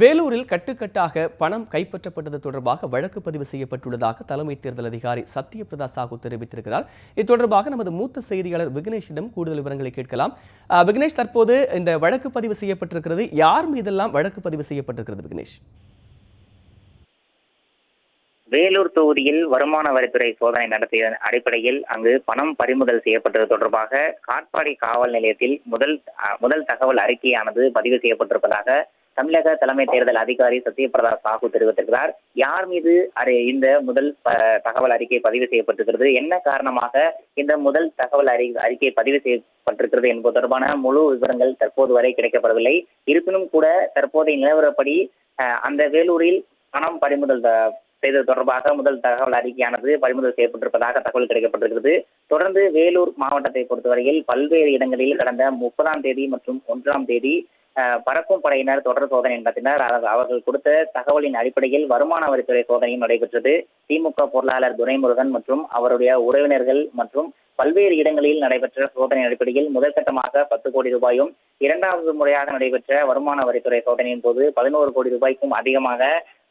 வேலூரில் கட்டுக்கட்டாக பணம் கைப்பற்றப்பட்டது தொடர்பாக வழக்கு பதிவு செய்யப்பட்டுள்ளதாக தலைமை தேர்தல் அதிகாரி சத்யபிரதா சாஹூ தெரிவித்திருக்கிறார். இது தொடர்பாக நமது மூத்த செய்தியாளர் விக்னேஷிடம் கூடுதல் விவரங்களை கேட்கலாம். விக்னேஷ் தற்போது இந்த வழக்கு பதிவு செய்யப்பட்டிருக்கிறது. யார் மீதெல்லாம் வழக்கு பதிவு செய்யப்பட்டிருக்கிறது விக்னேஷ்? வேலூர் தொகுதியில் வருமான வரித்துறை சோதனை நடத்திய அடிப்படையில் அங்கு பணம் பறிமுதல் செய்யப்பட்டது தொடர்பாக காட்பாடி காவல் நிலையத்தில் முதல் முதல் தகவல் அறிக்கையானது பதிவு செய்யப்பட்டிருப்பதாக தமிழக தலைமை தேர்தல் அதிகாரி சத்யபிரதா சாஹூ தெரிவித்திருக்கிறார். யார் மீது அறி- இந்த முதல் தகவல் அறிக்கை பதிவு செய்யப்பட்டிருக்கிறது? என்ன காரணமாக இந்த முதல் தகவல் அறி அறிக்கை பதிவு செய்யப்பட்டிருக்கிறது என்பது தொடர்பான முழு விவரங்கள் தற்போது வரை கிடைக்கப்படவில்லை. இருப்பினும் கூட தற்போதைய நிலவரப்படி அஹ், அந்த வேலூரில் பணம் பறிமுதல் த- செய்தது தொடர்பாக முதல் தகவல் அறிக்கையானது பறிமுதல் செய்யப்பட்டிருப்பதாக தகவல் கிடைக்கப்பட்டிருக்கிறது. தொடர்ந்து வேலூர் மாவட்டத்தை பொறுத்தவரையில் பல்வேறு இடங்களில் கடந்த முப்பதாம் தேதி மற்றும் ஒன்றாம் தேதி பறக்கும் படையினர் தொடர் சோதனை நடத்தினர் அவர்- அவர்கள் கொடுத்த தகவலின் அடிப்படையில் வருமான வரித்துறை சோதனையும் நடைபெற்றது. திமுக பொருளாளர் துரைமுருகன் மற்றும் அவருடைய உறவினர்கள் மற்றும் பல்வேறு இடங்களில் நடைபெற்ற சோதனை அடிப்படையில் முதற்கட்டமாக பத்து கோடி ரூபாயும் இரண்டாவது முறையாக நடைபெற்ற வருமான வரித்துறை சோதனையின் போது பதினோரு கோடி ரூபாய்க்கும் அதிகமாக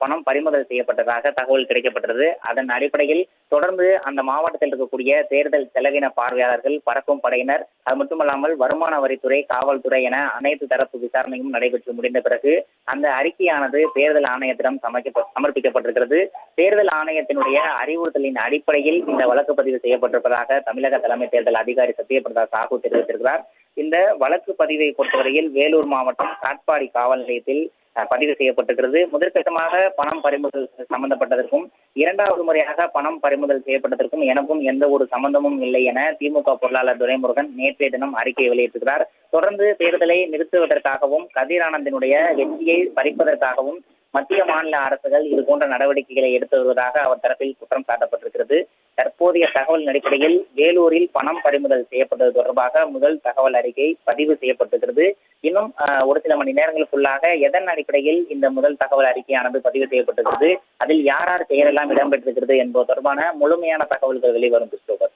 பணம் பறிமுதல் செய்யப்பட்டதாக தகவல் கிடைக்கப்பட்டது. அதன் அடிப்படையில் தொடர்ந்து அந்த மாவட்டத்தில் இருக்கக்கூடிய தேர்தல் செலவின பார்வையாளர்கள் பறக்கும் படையினர் அது மட்டுமல்லாமல் வருமான வரித்துறை காவல்துறை என அனைத்து தரப்பு விசாரணையும் நடைபெற்று முடிந்த பிறகு அந்த அறிக்கையானது தேர்தல் ஆணையத்திடம் சமர்ப்பிக்கப்பட்டிருக்கிறது. தேர்தல் ஆணையத்தினுடைய அறிவுறுத்தலின் அடிப்படையில் இந்த வழக்கு பதிவு செய்யப்பட்டிருப்பதாக தமிழக தலைமை தேர்தல் அதிகாரி சத்யபிரதா சாஹூ தெரிவித்திருக்கிறார். இந்த வழக்கு பதிவை பொறுத்தவரையில் வேலூர் மாவட்டம் காட்பாடி காவல் நிலையத்தில் பதிவு செய்யப்பட்டிருக்கிறது. முதற்கட்டமாக பணம் பறிமுதல் சம்பந்தப்பட்டதற்கும் இரண்டாவது முறையாக பணம் பறிமுதல் செய்யப்பட்டதற்கும் எனக்கும் எந்த ஒரு சம்பந்தமும் இல்லை என திமுக பொருளாளர் துரைமுருகன் நேற்றைய தினம் அறிக்கை வெளியிட்டிருக்கிறார். தொடர்ந்து தேர்தலை நிறுத்துவதற்காகவும் கதிர் ஆனந்தினுடைய வெற்றியை பறிப்பதற்காகவும் மத்திய மாநில அரசுகள் இது போன்ற நடவடிக்கைகளை எடுத்து வருவதாக அவர் தரப்பில் குற்றம் சாட்டப்பட்டிருக்கிறது. தற்போதைய தகவல் அடிப்படையில் வேலூரில் பணம் பறிமுதல் செய்யப்பட்டது தொடர்பாக முதல் தகவல் அறிக்கை பதிவு செய்யப்பட்டிருக்கிறது. இன்னும் ஒரு சில மணி நேரங்களுக்குள்ளாக எதன் அடிப்படையில் இந்த முதல் தகவல் அறிக்கையானது பதிவு செய்யப்பட்டிருக்கிறது? அதில் யார் யார் பெயரெல்லாம் இடம்பெற்றிருக்கிறது என்பது தொடர்பான முழுமையான தகவல்கள் வெளிவரும் கிறிஸ்டோபர்.